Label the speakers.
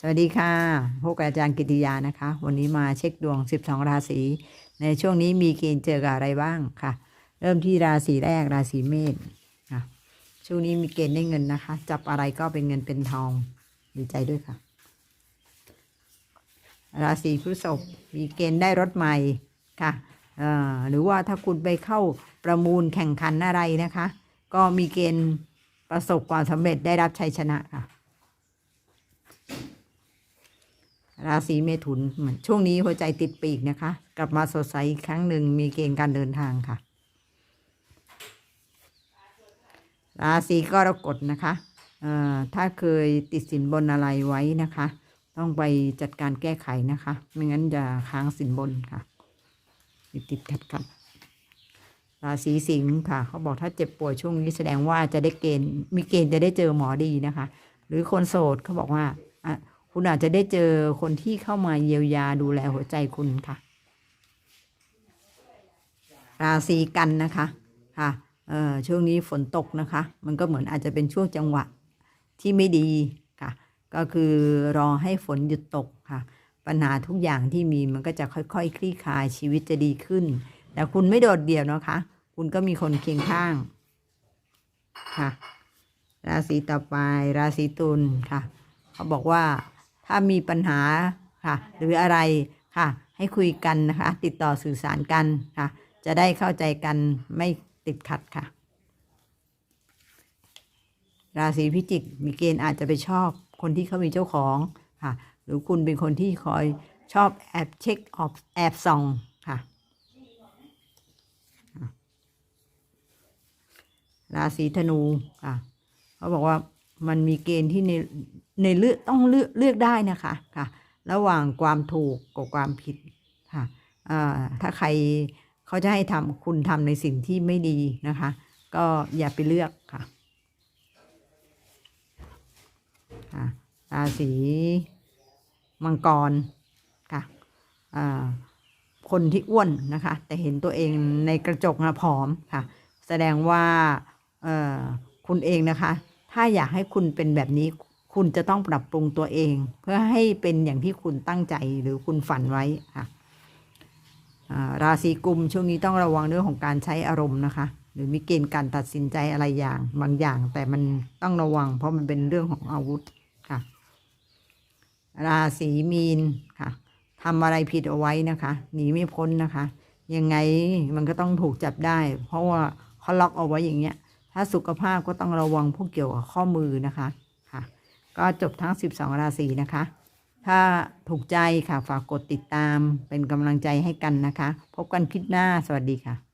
Speaker 1: สวัสดีค่ะพบกับอาจารย์กิติยานะคะ วันนี้มาเช็คดวง 12 ราศี ในช่วงนี้มีเกณฑ์เจอกับอะไรบ้างค่ะ เริ่มที่ราศีแรกราศีเมษค่ะ ช่วงนี้มีเกณฑ์ได้เงินนะคะ จับอะไรก็เป็นเงินเป็นทองดีใจด้วยค่ะ ราศีพฤษภมีเกณฑ์ได้รถใหม่ค่ะหรือว่าถ้าคุณไปเข้าประมูลแข่งขันอะไรนะคะ ก็มีเกณฑ์ประสบความสำเร็จได้รับชัยชนะค่ะ ราศีเมถุนช่วงนี้หัวใจติดปีกนะคะ กลับมาสดใสอีกครั้งหนึ่งมีเกณฑ์การเดินทางค่ะ ราศีกรกฎนะคะเออถ้าเคยติดสินบนอะไรไว้นะคะ ต้องไปจัดการแก้ไขนะคะ ไม่งั้นจะค้างสินบนค่ะ ติดติดขัดขัดราศีสิงห์ค่ะ เขาบอกถ้าเจ็บป่วยช่วงนี้แสดงว่าจะได้เกณฑ์มีเกณฑ์จะได้เจอหมอดีนะคะ หรือคนโสดเขาบอกว่า คุณอาจจะได้เจอคนที่เข้ามาเยียวยาดูแลหัวใจคุณค่ะ ราศีกันนะคะค่ะเออช่วงนี้ฝนตกนะคะ มันก็เหมือนอาจจะเป็นช่วงจังหวะที่ไม่ดีค่ะ ก็คือรอให้ฝนหยุดตกค่ะ ปัญหาทุกอย่างที่มีมันก็จะค่อยๆคคลี่คลายชีวิตจะดีขึ้น แต่คุณไม่โดดเดี่ยวนะคะ คุณก็มีคนเคียงข้างค่ะ ราศีต่อไปราศีตุลค่ะ เขาบอกว่า ถ้ามีปัญหาค่ะ หรืออะไรค่ะ ให้คุยกันนะคะ ติดต่อสื่อสารกันค่ะ จะได้เข้าใจกันไม่ติดขัดค่ะ ราศีพิจิกมีเกณฑ์อาจจะไปชอบคนที่เขามีเจ้าของค่ะ หรือคุณเป็นคนที่คอยชอบแอบเช็คออบแอบส่องค่ะราศีธนูค่ะเขาบอกว่ามันมีเกณฑ์ที่ใน ในเลือกต้องเลือกเลือกได้นะคะค่ะ ระหว่างความถูกกับความผิดค่ะถ้าใครเขาจะให้ทำคุณทำในสิ่งที่ไม่ดีนะคะ ก็อย่าไปเลือกค่ะราศีมังกรค่ะคนที่อ้วนนะคะ แต่เห็นตัวเองในกระจกนะผอมค่ะ แสดงว่าคุณเองนะคะ ถ้าอยากให้คุณเป็นแบบนี้ คุณจะต้องปรับปรุงตัวเอง เพื่อให้เป็นอย่างที่คุณตั้งใจหรือคุณฝันไว้ค่ะราศีกุมช่วงนี้ต้องระวังเรื่องของการใช้อารมณ์นะคะ หรือมีเกณฑ์การตัดสินใจอะไรอย่างบางอย่าง แต่มันต้องระวัง เพราะมันเป็นเรื่องของอาวุธค่ะ ราศีมีนค่ะทำอะไรผิดเอาไว้นะคะหนีไม่พ้นนะคะ ยังไงมันก็ต้องถูกจับได้ เพราะว่าเขาล็อกเอาไว้อย่างเงี้ย ถ้าสุขภาพก็ต้องระวังพวกเกี่ยวกับข้อมือนะคะ ก็จบทั้ง 12 ราศีนะคะ ถ้าถูกใจค่ะฝากกดติดตามเป็นกำลังใจให้กันนะคะ พบกันคลิปหน้าสวัสดีค่ะ